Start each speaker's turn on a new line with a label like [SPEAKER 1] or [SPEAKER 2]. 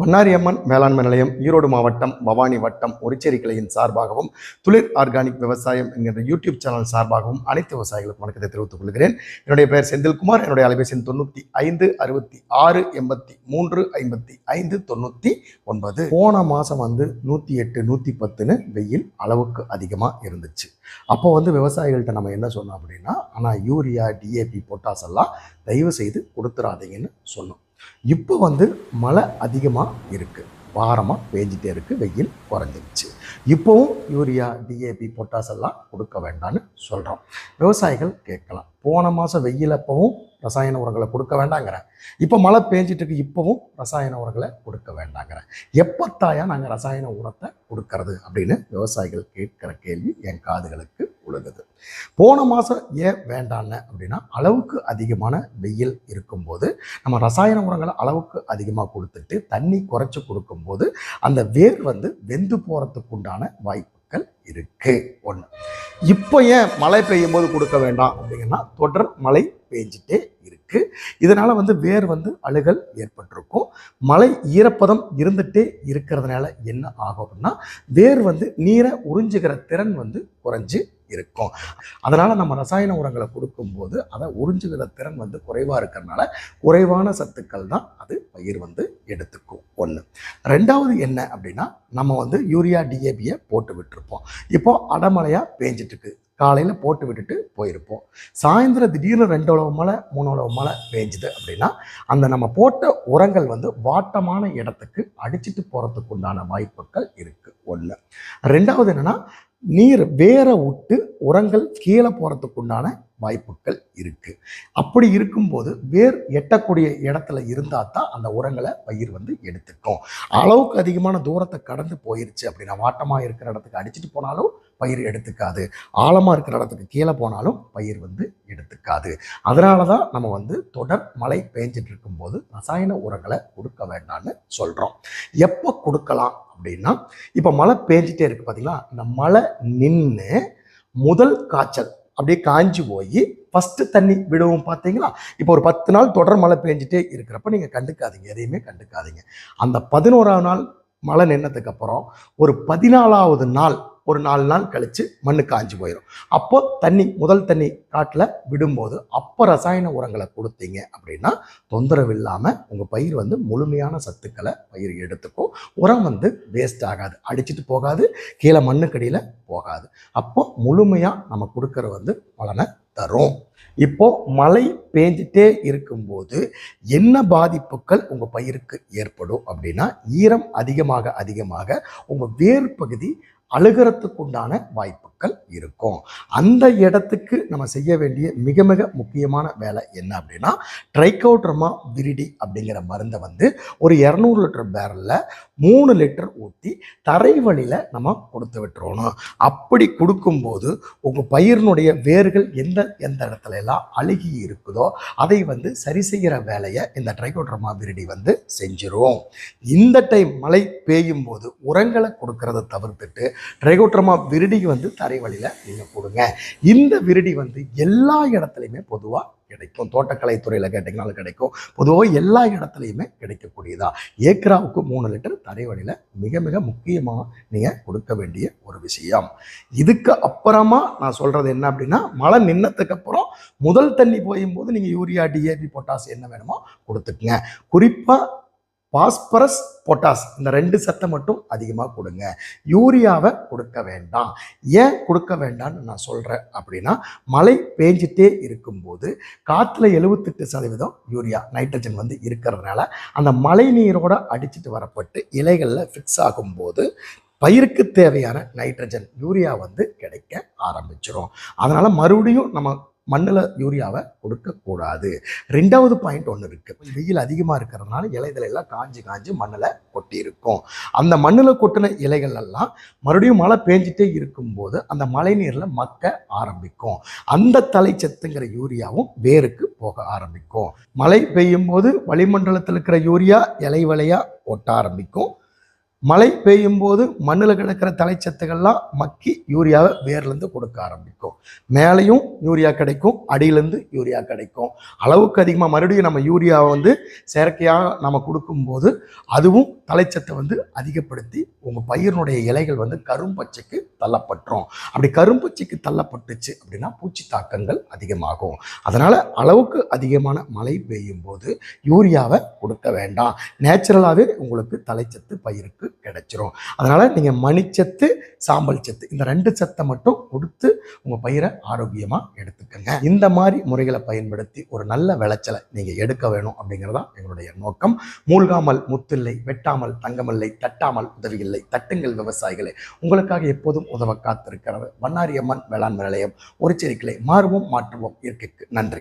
[SPEAKER 1] மன்னாரியம்மன் வேளாண்மை நிலையம் ஈரோடு மாவட்டம் பவானி வட்டம் ஒரிச்சேரி கிளையின் சார்பாகவும் துளிர் ஆர்கானிக் விவசாயம் என்கின்ற யூடியூப் சேனல் சார்பாகவும் அனைத்து விவசாயிகளுக்கும் வணக்கத்தை தெரிவித்துக் கொள்கிறேன். என்னுடைய பெயர் செந்தில்குமார் என்னுடைய அலைபேசி தொண்ணூற்றி ஐந்து அறுபத்தி ஆறு எண்பத்தி மூன்று ஐம்பத்தி ஐந்து தொண்ணூற்றி ஒன்பது. போன மாதம் வந்து நூற்றி எட்டு நூற்றி பத்துன்னு வெயில் அளவுக்கு அதிகமாக இருந்துச்சு. அப்போ வந்து விவசாயிகள்கிட்ட நம்ம என்ன சொன்னோம் அப்படின்னா ஆனால் யூரியா டிஏபி பொட்டாஸ் எல்லாம் தயவு செய்து கொடுத்துறாதீங்கன்னு சொன்னோம். இப்போ வந்து மழை அதிகமாக இருக்குது வாரமாக பேஞ்சிட்டே இருக்குது வெயில் குறைஞ்சிருச்சு. இப்போவும் யூரியா டிஏபி பொட்டாஸ் எல்லாம் கொடுக்க வேண்டாம்னு சொல்கிறோம் விவசாயிகள் கேட்கலாம். போன மாதம் வெயில் அப்பவும் ரசாயன உரங்களை கொடுக்க வேண்டாங்கிறேன் இப்போ மழை பேஞ்சிட்டு இருக்கு. இப்போவும் ரசாயன உரங்களை கொடுக்க வேண்டாங்கிறேன் எப்பத்தாயா நாங்கள் ரசாயன உரத்தை கொடுக்கறது அப்படின்னு விவசாயிகள் கேட்குற கேள்வி என் காதுகளுக்கு உழுகுது போன மாதம் ஏன் வேண்டான்னு அப்படின்னா அளவுக்கு அதிகமான வெயில் இருக்கும்போது நம்ம ரசாயன உரங்களை அளவுக்கு அதிகமாக கொடுத்துட்டு தண்ணி குறைச்சி கொடுக்கும்போது அந்த வேர் வந்து வெந்து போகிறதுக்குண்டான வாய்ப்புகள் இருக்குது ஒன்று இப்போ ஏன் மழை பெய்யும் போது கொடுக்க வேண்டாம் அப்படிங்கன்னா தொடர் மழை பெஞ்சிட்டே இருக்கு. இதனால் வந்து வேர் வந்து அழுகல் ஏற்பட்டிருக்கும். மழை ஈரப்பதம் இருந்துகிட்டே இருக்கிறதுனால என்ன ஆகும் அப்படின்னா வேர் வந்து நீரை உறிஞ்சுகிற திறன் வந்து குறைஞ்சு இருக்கும். அதனால் நம்ம ரசாயன உரங்களை கொடுக்கும்போது அதை உறிஞ்சுகிற திறன் வந்து குறைவாக இருக்கிறதுனால குறைவான சத்துக்கள் தான் அது பயிர் வந்து எடுத்துக்கும். ஒன்று ரெண்டாவது என்ன அப்படின்னா நம்ம வந்து யூரியா டிஏபியை போட்டு விட்டுருப்போம். இப்போ அடைமழையாக பேஞ்சிட்டுருக்கு. காலையில் போட்டு விட்டுட்டு போயிருப்போம். சாயந்தரம் திடீர்னு ரெண்டு உழவு மழை மூணு உழவு மழை பேஞ்சுது அப்படின்னா அந்த நம்ம போட்ட உரங்கள் வந்து வாட்டமான இடத்துக்கு அடிச்சிட்டு போகிறதுக்கு உண்டான வாய்ப்புகள் இருக்குது ஒன்று ரெண்டாவது என்னென்னா நீர் வேற விட்டு உரங்கள் கீழே போகிறதுக்குண்டான வாய்ப்புகள் இருக்குது அப்படி இருக்கும்போது வேர் எட்டக்கூடிய இடத்துல இருந்தால் தான் அந்த உரங்களை பயிர் வந்து எடுத்துக்கும். அளவுக்கு அதிகமான தூரத்தை கடந்து போயிருச்சு அப்படின்னா வாட்டமாக இருக்கிற இடத்துக்கு அடிச்சுட்டு போனாலும் பயிர் எடுத்துக்காது. ஆழமாக இருக்கிற இடத்துக்கு கீழே போனாலும் பயிர் வந்து எடுத்துக்காது. அதனால தான் நம்ம வந்து தொடர் மழை பெஞ்சிட்டு இருக்கும்போது ரசாயன உரங்களை கொடுக்க வேண்டாம்னு சொல்கிறோம் எப்போ கொடுக்கலாம்? அப்படின்னா இப்போ மழை பேஞ்சிட்டே இருக்குது பார்த்தீங்களா இந்த மழை நின்று முதல் காய்ச்சல் அப்படியே காஞ்சி போய் ஃபஸ்ட்டு தண்ணி விடவும் பார்த்தீங்களா இப்போ ஒரு பத்து நாள் தொடர் மழை பெஞ்சிட்டே இருக்கிறப்ப நீங்கள் கண்டுக்காதீங்க எதையுமே கண்டுக்காதீங்க. அந்த பதினோராவது நாள் மழை நின்னதுக்கப்புறம் ஒரு பதினாலாவது நாள் ஒரு நாலு நாள் கழித்து மண்ணு காஞ்சி போயிடும் அப்போது தண்ணி முதல் தண்ணி காட்டில் விடும்போது அப்போ ரசாயன உரங்களை கொடுத்தீங்க அப்படின்னா தொந்தரவு இல்லாமல் உங்கள் பயிர் வந்து முழுமையான சத்துக்களை பயிர் எடுத்துக்கும். உரம் வந்து வேஸ்ட் ஆகாது. அடிச்சுட்டு போகாது. கீழே மண்ணுக்கடியில் போகாது. அப்போ முழுமையாக நம்ம கொடுக்குற வந்து பலனை தரும். இப்போ மழை பேஞ்சிட்டே இருக்கும்போது என்ன பாதிப்புகள் உங்கள் பயிருக்கு ஏற்படும் அப்படின்னா ஈரம் அதிகமாக அதிகமாக உங்கள் வேர் பகுதி அழுகிறதுக்கு உண்டான வாய்ப்புகள் இருக்கும். அந்த இடத்துக்கு நம்ம செய்ய வேண்டிய மிக மிக முக்கியமான வேலை என்ன அப்படின்னா ட்ரைகோட்ரமா விரிடி அப்படிங்கிற மருந்தை வந்து ஒரு இரநூறு லிட்டர் பேரலில் மூணு லிட்டர் ஊற்றி தரை வழியில் நம்ம கொடுத்து விட்டுறணும். அப்படி கொடுக்கும்போது உங்கள் பயிரினுடைய வேர்கள் எந்த எந்த இடத்துல எல்லாம் அழுகி இருக்குதோ அதை வந்து சரி செய்கிற வேலையை இந்த ட்ரைகோட்ரமா விரிடி வந்து செஞ்சிரும். இந்த டைம் மழை பெய்யும் போது உரங்களை கொடுக்கறத தவிர்த்துட்டு ட்ரைகோட்ரமா விருடி வந்து தரை வழியில் நீங்கள் கொடுங்க இந்த விருடி வந்து எல்லா இடத்துலையுமே பொதுவாக கிடைக்கும். தோட்டக்கலைத்துறையில் கேட்டிங்கனாலும் கிடைக்கும். பொதுவாக எல்லா இடத்துலையுமே கிடைக்கக்கூடியதா. ஏக்கராவுக்கு மூணு லிட்டர் தரை வழியில் மிக மிக முக்கியமாக நீங்கள் கொடுக்க வேண்டிய ஒரு விஷயம். இதுக்கு அப்புறமா நான் சொல்கிறது என்ன அப்படின்னா மழை நின்னத்துக்கு அப்புறம் முதல் தண்ணி போயும் போது நீங்கள் யூரியா டிஏபி பொட்டாஸ் என்ன வேணுமோ கொடுத்துக்குங்க. குறிப்பாக பாஸ்பரஸ் பொட்டாஸ் இந்த ரெண்டு சத்தை மட்டும் அதிகமாக கொடுங்க. யூரியாவை கொடுக்க வேண்டாம். ஏன் கொடுக்க வேண்டாம்னு நான் சொல்கிறேன் அப்படின்னா மழை பேஞ்சிட்டே இருக்கும்போது காற்றுல எழுபத்தெட்டு சதவீதம் யூரியா நைட்ரஜன் வந்து இருக்கிறதுனால அந்த மழை நீரோட அடிச்சிட்டு வரப்பட்டு இலைகளில் ஃபிக்ஸ் ஆகும்போது பயிருக்கு தேவையான நைட்ரஜன் யூரியா வந்து கிடைக்க ஆரம்பிச்சிடும் அதனால் மறுபடியும் நம்ம மண்ணில் யூரியாவை கொடுக்கக்கூடாது. ரெண்டாவது பாயிண்ட் ஒன்று இருக்குது வெயில் அதிகமாக இருக்கிறதுனால இலைகள் எல்லாம் காஞ்சி காஞ்சி மண்ணில் கொட்டி இருக்கும் அந்த மண்ணில் கொட்டின இலைகள் எல்லாம் மறுபடியும் மழை பேஞ்சிட்டே இருக்கும்போது அந்த மழை நீரில் மக்க ஆரம்பிக்கும். அந்த தலைச்சத்துங்கிற யூரியாவும் வேருக்கு போக ஆரம்பிக்கும். மழை பெய்யும் போது வளிமண்டலத்தில் இருக்கிற யூரியா இலை வலையாக ஒட்ட ஆரம்பிக்கும். மழை பெய்யும் போது மண்ணில் கிடக்கிற தலைச்சத்துக்கள்லாம் மக்கி யூரியாவை வேர்லேருந்து கொடுக்க ஆரம்பிக்கும். மேலேயும் யூரியா கிடைக்கும் அடியிலேருந்து யூரியா கிடைக்கும். அளவுக்கு அதிகமாக மறுபடியும் நம்ம யூரியாவை வந்து செயற்கையாக நம்ம கொடுக்கும்போது அதுவும் தலைச்சத்தை வந்து அதிகப்படுத்தி உங்கள் பயிரினுடைய இலைகள் வந்து கரும்பச்சைக்கு தள்ளப்பட்டுரும். அப்படி கரும்பச்சைக்கு தள்ளப்பட்டுச்சு அப்படின்னா பூச்சி தாக்கங்கள் அதிகமாகும். அதனால் அளவுக்கு அதிகமான மழை பெய்யும் போது யூரியாவை கொடுக்க வேண்டாம். நேச்சுரலாகவே உங்களுக்கு தலைச்சத்து பயிருக்கு கிடைச்சிரும். அதனால் நீங்கள் மணிச்சத்து சாம்பல் சத்து இந்த ரெண்டு சத்தை மட்டும் கொடுத்து உங்கள் பயிரை ஆரோக்கியமாக எடுத்துக்கங்க. இந்த மாதிரி முறைகளை பயன்படுத்தி ஒரு நல்ல விளைச்சலை நீங்கள் எடுக்க வேணும் அப்படிங்கிறதான் எங்களுடைய நோக்கம். மூழ்காமல் முத்தில்லை வெட்டாமல் தங்கமில்லை தட்டாமல் உதவியில்லை. தட்டுங்கள் விவசாயிகளே உங்களுக்காக எப்போதும் உதவ காத்திருக்கிறது வண்ணாரியம்மன் வேளாண்மை நிலையம். ஒரு செடிக்கிளை மாறுவோம் மாற்றுவோம் இயற்கைக்கு நன்றி.